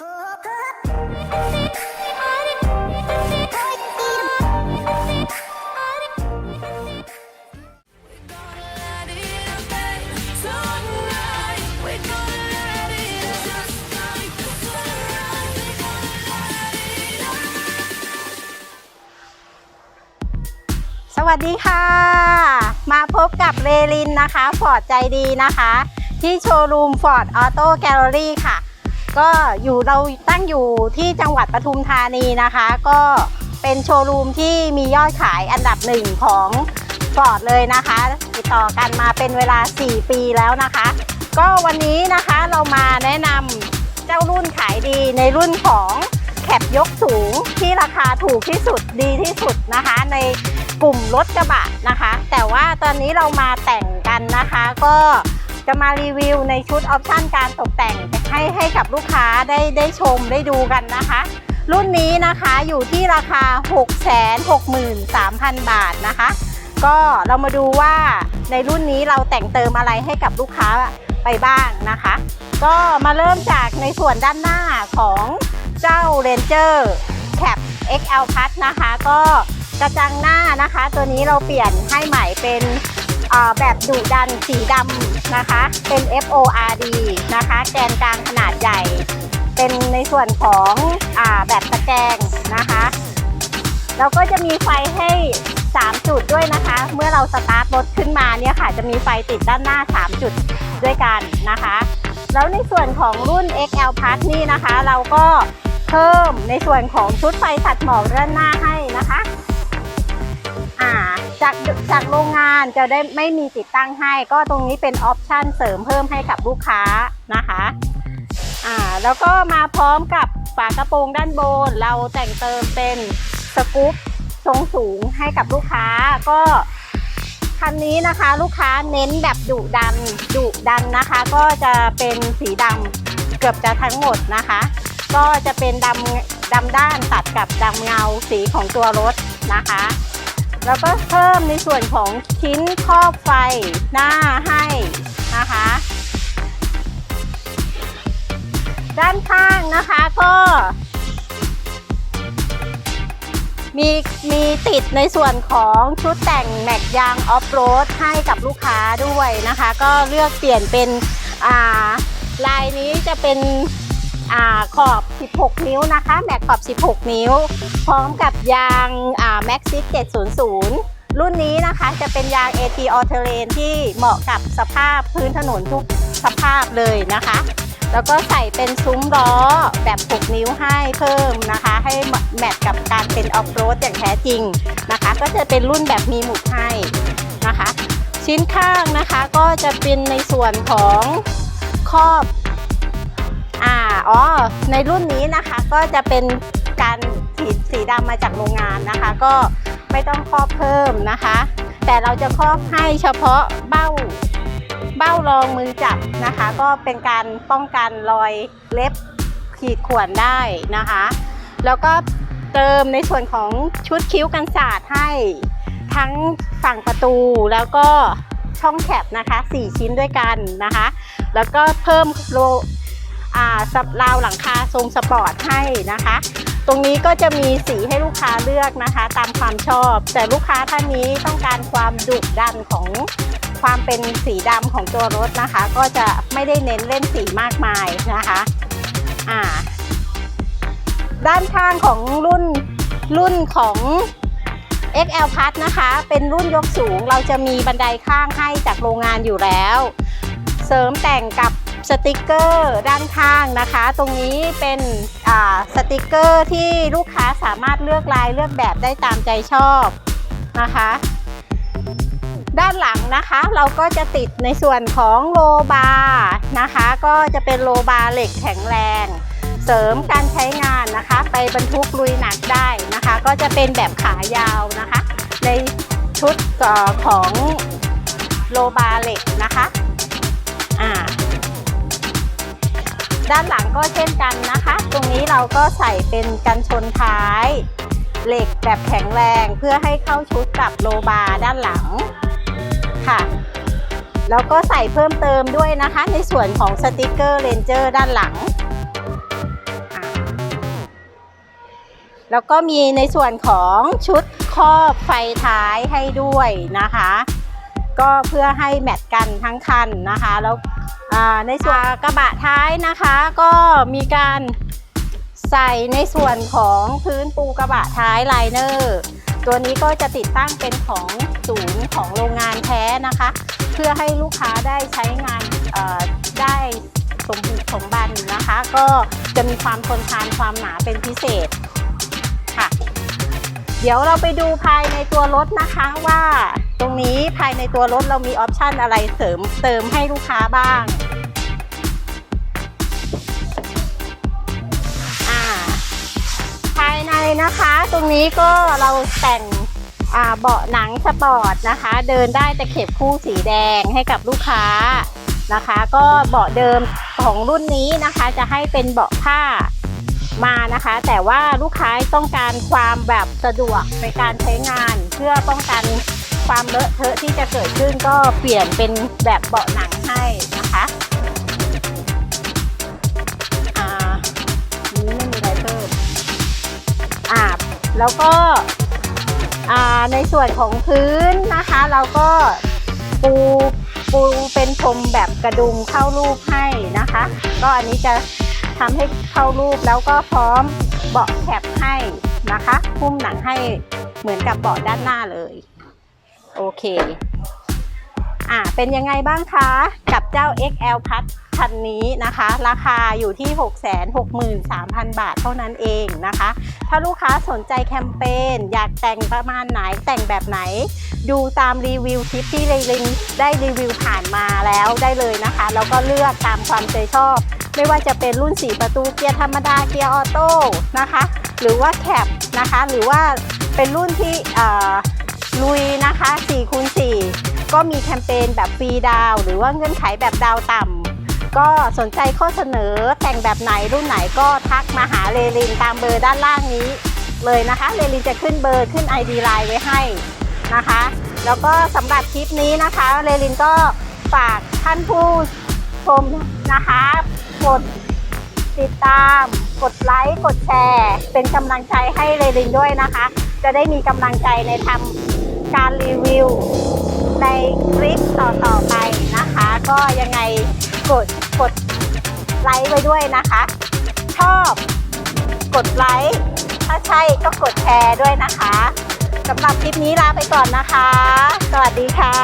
สวัสดีค่ะ มาพบกับเรลินนะคะ ฟอร์ดใจดีนะคะ ที่โชว์รูมฟอร์ดออโต้แกลเลอรี่ค่ะ ก็อยู่เราตั้งอยู่ที่จังหวัดปทุมธานีนะคะ ก็เป็นโชว์รูมที่มียอดขายอันดับหนึ่งของฟอร์ดเลยนะคะ ติดต่อกันมาเป็นเวลา 4 ปีแล้วนะคะ ก็วันนี้นะคะเรามาแนะนำเจ้ารุ่นขายดีในรุ่นของแคปยกสูงที่ราคาถูกที่สุดดีที่สุดนะคะ ในกลุ่มรถกระบะนะคะ แต่ว่าตอนนี้เรามาแต่งกันนะคะก็ จะมารีวิวในชุดออปชันการตกแต่งให้ให้กับลูกค้าได้ได้ชมได้ดูกันนะคะ รุ่นนี้นะคะอยู่ที่ราคา 663,000 บาทนะคะ ก็เรามาดูว่าในรุ่นนี้เราแต่งเติมอะไรให้กับลูกค้าไปบ้างนะคะ ก็มาเริ่มจากในส่วนด้านหน้าของเจ้า Ranger Cap XL Plus นะคะ ก็กระจังหน้านะคะ ตัวนี้เราเปลี่ยนให้ใหม่เป็น แบบดุดันสีดำนะคะ เป็น FORD นะคะ แกนกลางขนาดใหญ่ เป็นในส่วนของอแบบตะแกรงนะคะ แล้วก็จะมีไฟให้ 3 จุดด้วยนะคะ เมื่อเราสตาร์ทรถขึ้นมาเนี่ยค่ะ จะมีไฟติดด้านหน้า 3 จุดด้วยกันนะคะ แล้วในส่วนของรุ่น XL Plus นี่นะคะ เราก็เพิ่มในส่วนของชุดไฟตัดหมอกด้านหน้าให้นะคะ อ่าจากจากโรงงานจะได้ไม่มีติดตั้งให้ ก็ตรงนี้เป็นออปชันเสริมเพิ่มให้กับลูกค้านะคะอ่าแล้วก็มาพร้อมกับฝากระโปรงด้านบน เราแต่งเติมเป็นสกู๊ปทรงสูงให้กับลูกค้าก็คันนี้นะคะลูกค้าเน้นแบบดุดันดุดันนะคะ ก็จะเป็นสีดำเกือบจะทั้งหมดนะคะ ก็จะเป็นดำดำด้านตัดกับดำเงาสีของตัวรถนะคะ แล้วก็เพิ่มในส่วนของชิ้นครอบไฟหน้าให้นะคะ ด้านข้างนะคะก็มีมีติดในส่วนของชุดแต่งแม็กยางออฟโรดให้กับลูกค้าด้วยนะคะ ก็เลือกเปลี่ยนเป็นอ่าลายนี้จะเป็น ขอบ 16 นิ้วนะคะ แม็กขอบ 16 นิ้ว พร้อมกับยางอ่า Maxxis 700 รุ่นนี้นะคะจะเป็นยาง AT All Terrain ที่เหมาะกับสภาพพื้นถนนทุกสภาพเลยนะคะ แล้วก็ใส่เป็นซุ้มล้อแบบ 6 นิ้วให้เพิ่มนะคะ ให้แมทกับการเป็นออฟโรดอย่างแท้จริงนะคะ ก็จะเป็นรุ่นแบบมีหมุดให้นะคะ ชิ้นข้างนะคะก็จะเป็นในส่วนของครอบ อ่าอ๋อในรุ่นนี้นะคะก็จะเป็นการฉีดสีดำมาจากโรงงานนะคะ ก็ไม่ต้องครอบเพิ่มนะคะ แต่เราจะครอบให้เฉพาะเบ้าเบ้ารองมือจับนะคะ ก็เป็นการป้องกันรอยเล็บขีดข่วนได้นะคะ แล้วก็เติมในส่วนของชุดคิ้วกันศาสตร์ให้ทั้งฝั่งประตูแล้วก็ช่องแคบนะคะ 4 ชิ้นด้วยกันนะคะ แล้วก็เพิ่มโล สับราวหลังคาทรงสปอร์ตให้นะคะ ตรงนี้ก็จะมีสีให้ลูกค้าเลือกนะคะ ตามความชอบ แต่ลูกค้าท่านนี้ต้องการความดุดันของความเป็นสีดำของตัวรถนะคะ ก็จะไม่ได้เน้นเล่นสีมากมายนะคะอ่าด้านข้างของรุ่นรุ่นของ XL Plus นะคะ เป็นรุ่นยกสูงเราจะมีบันไดข้างให้จากโรงงานอยู่แล้ว เสริมแต่งกับ สติกเกอร์ด้านข้างนะคะ ตรงนี้เป็นสติกเกอร์ที่ลูกค้าสามารถเลือกลายเลือกแบบได้ตามใจชอบนะคะ ด้านหลังนะคะเราก็จะติดในส่วนของโลบาร์นะคะ ก็จะเป็นโลบาร์เหล็กแข็งแรง เสริมการใช้งานนะคะ ไปบรรทุกลุยหนักได้นะคะ ก็จะเป็นแบบขายาวนะคะ ในชุดของโลบาร์เหล็กนะคะ ด้านหลังก็เช่นกันนะคะ ตรงนี้เราก็ใส่เป็นกันชนท้าย เหล็กแบบแข็งแรงเพื่อให้เข้าชุดกับโลบาร์ด้านหลังค่ะแล้วก็ใส่เพิ่มเติมด้วยนะคะ ในส่วนของสติกเกอร์เรนเจอร์ด้านหลัง แล้วก็มีในส่วนของชุดครอบไฟท้ายให้ด้วยนะคะ ก็เพื่อให้แมทกันทั้งคันนะคะ แล้วในส่วนกระบะท้ายนะคะก็มีการใส่ในส่วนของพื้นปูกระบะท้ายไลเนอร์ตัวนี้ก็จะติดตั้งเป็นของศูนย์ของโรงงานแท้นะคะ เพื่อให้ลูกค้าได้ใช้งานได้สมบูรณ์สมบันนะคะ ก็จะมีความทนทานความหนาเป็นพิเศษค่ะ เดี๋ยวเราไปดูภายในตัวรถนะคะว่า ตรงนี้ภายในตัวรถเรามีออปชันอะไรเสริมเติมให้ลูกค้าบ้างอ่าภายในนะคะตรงนี้ก็เราแต่งอ่าเบาะหนังสปอร์ตนะคะ เดินได้ตะเข็บคู่สีแดงให้กับลูกค้านะคะ ก็เบาะเดิมของรุ่นนี้นะคะจะให้เป็นเบาะผ้ามานะคะ แต่ว่าลูกค้าต้องการความแบบสะดวกในการใช้งานเพื่อป้องกัน ความเลอะเทอะที่จะเกิดขึ้นก็เปลี่ยนเป็นแบบเบาะหนังให้นะคะอ่านี้ไม่มีอะไรเพิ่มอ่าแล้วก็อ่าในส่วนของพื้นนะคะ เราก็ปูปูเป็นพรมแบบกระดุมเข้ารูปให้นะคะ ก็อันนี้จะทำให้เข้ารูปแล้วก็พร้อมเบาะแคบให้นะคะ หุ้มหนังให้เหมือนกับเบาะด้านหน้าเลย โอเค อ่าเป็นยังไงบ้างคะ กับเจ้า XL พัดคันนี้นะคะ ราคาอยู่ที่ 663,000 บาทเท่านั้นเองนะคะ ถ้าลูกค้าสนใจแคมเปญอยากแต่งประมาณไหนแต่งแบบไหน ดูตามรีวิวคลิปที่เรลินได้รีวิวผ่านมาแล้วได้เลยนะคะ แล้วก็เลือกตามความใจชอบ ไม่ว่าจะเป็นรุ่น 4 ประตูเกียร์ธรรมดาเกียร์ออโต้นะคะ หรือว่าแคปนะคะ หรือว่าเป็นรุ่นที่ ลุยนะคะ4คูณ4ก็มีแคมเปญแบบฟรีดาว หรือว่าเงื่อนไขแบบดาวต่ำก็สนใจข้อเสนอแต่งแบบไหนรุ่นไหนก็ทักมาหาเรลินตามเบอร์ด้านล่างนี้ เลยนะคะเรลินจะขึ้นเบอร์ขึ้น ID ไลน์ไว้ให้นะคะ แล้วก็สำหรับคลิปนี้นะคะเรลินก็ฝากท่านผู้ชมนะคะกดติดตามกดไลค์ กดแชร์ เป็นกำลังใจให้เรลินด้วยนะคะ จะได้มีกำลังใจในทำ การรีวิวในคลิปต่อๆไปนะคะ ก็ยังไงกดกดไลค์ไว้ด้วยนะคะ ชอบกดไลค์ถ้าใช่ก็กดแชร์ด้วยนะคะสำหรับคลิปนี้ลาไปก่อนนะคะ สวัสดีค่ะ